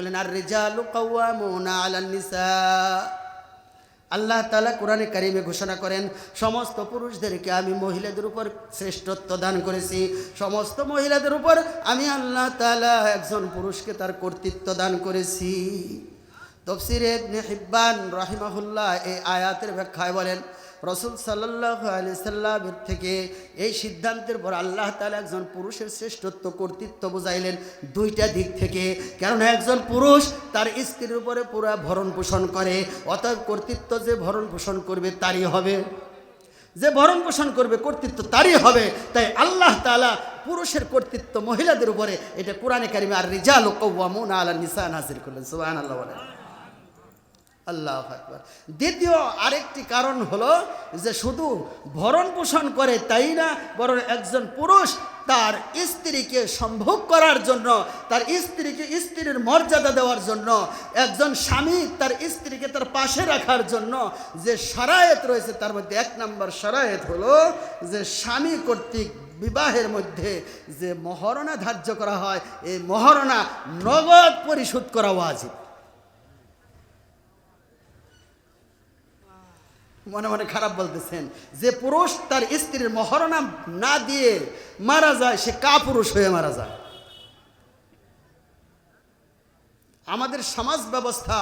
বলেন আর রেজালু কাওয়ামুনা আলান নিসা। আল্লাহ তালা কোরআনে কারিমে ঘোষণা করেন, সমস্ত পুরুষদেরকে আমি মহিলাদের উপর শ্রেষ্ঠত্ব দান করেছি। সমস্ত মহিলাদের উপর আমি আল্লাহ তালা একজন পুরুষকে তার কর্তৃত্ব দান করেছি। তফসিরে হিব্বান রাহিমাহুল্লাহ এই আয়াতের ব্যাখ্যায় বলেন রসুল সাল্লাহ আলি সাল্লামের থেকে এই সিদ্ধান্তের পর আল্লাহ তালা একজন পুরুষের শ্রেষ্ঠত্ব, কর্তৃত্ব বুঝাইলেন দুইটা দিক থেকে। কেননা একজন পুরুষ তার স্ত্রীর উপরে পুরা ভরণ পোষণ করে, অতএব কর্তৃত্ব যে ভরণ পোষণ করবে তারই হবে। যে ভরণ পোষণ করবে, কর্তৃত্ব তারই হবে। তাই আল্লাহ তালা পুরুষের কর্তৃত্ব মহিলাদের উপরে, এটা কোরআনে কারিমে আর রিজাল ও কৌয়ামুন আলা নিসা নাজির করলেন। সুবাহ আল্লাহ আল্লাহ আকবার। দ্বিতীয় আরেকটি কারণ হলো যে শুধু ভরণ পোষণ করে তাই না, বরং একজন পুরুষ তার স্ত্রীকে সম্ভোগ করার জন্য, তার স্ত্রীকে স্ত্রীর মর্যাদা দেওয়ার জন্য, একজন স্বামী তার স্ত্রীকে তার পাশে রাখার জন্য যে সারায়েত রয়েছে তার মধ্যে এক নম্বর সারায়েত হলো যে স্বামী কর্তৃক বিবাহের মধ্যে যে মহারণা ধার্য করা হয়, এই মহারণা নগদ পরিশোধ করা ওয়াজিব। মনে মনে খারাপ বলতেছেন। যে পুরুষ তার স্ত্রীর মহরণা না দিয়ে মারা যায়, সে কা পুরুষ হয়ে মারা যায়। আমাদের সমাজ ব্যবস্থা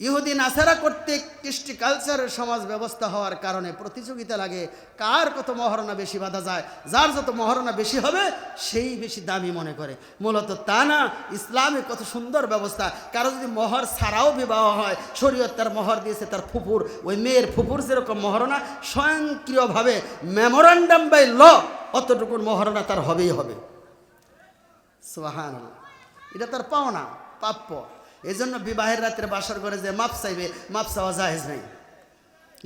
ইহুদি নাসারা কর্তৃক কৃষ্টি কালচারের সমাজ ব্যবস্থা হওয়ার কারণে প্রতিযোগিতা লাগে। কার কত মহারণা বেশি বাঁধা যায়, যার যত মহারণা বেশি হবে, সেই বেশি দামি মনে করে। মূলত তা না, ইসলামে কত সুন্দর ব্যবস্থা। কারও যদি মহর ছাড়াও বিবাহ হয়, শরীয়ত তার মহর দিয়েছে তার ফুপুর। ওই মেয়ের ফুপুর যেরকম মহারণা, স্বয়ংক্রিয়ভাবে মেমোরান্ডাম বাই ল অতটুকুর মহারণা তার হবেই হবে। সোহান এটা তার পাওনা, প্রাপ্য। এই জন্য বিবাহের রাত্রে বাসর করে যে মাপ চাইবে, মাপ চাওয়া জাহেজ নাই।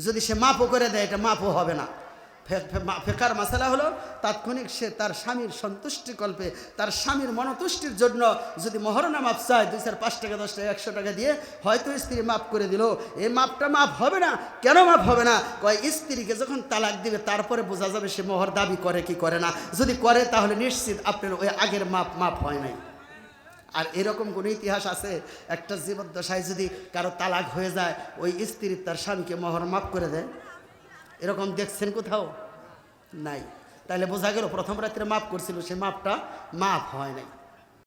যদি সে মাপও করে দেয়, এটা মাপও হবে না। ফেকার মশালা হলো, তাৎক্ষণিক সে তার স্বামীর সন্তুষ্টি কল্পে, তার স্বামীর মনতুষ্টির জন্য যদি মহরণা মাপ চায়, দুই চার পাঁচ টাকা, দশ টাকা, একশো টাকা দিয়ে, হয়তো স্ত্রী মাপ করে দিল। এই মাপটা মাপ হবে না। কেন মাপ হবে না? কয়, স্ত্রীকে যখন তালাক দিবে, তারপরে বোঝা যাবে সে মোহর দাবি করে কি করে না। যদি করে, তাহলে নিশ্চিত আপনার ওই আগের মাপ মাপ হয় নাই। আর এরকম কোনো ইতিহাস আছে? একটা জীবদ্দশায় যদি কারও তালাক হয়ে যায়, ওই স্ত্রী তার স্বামীকে মহর মাফ করে দেয়? এরকম দেখছেন কোথাও? নাই। তাহলে বোঝা গেল, প্রথম রাত্রে মাফ করছিল, সে মাপটা মাফ হয় নাই।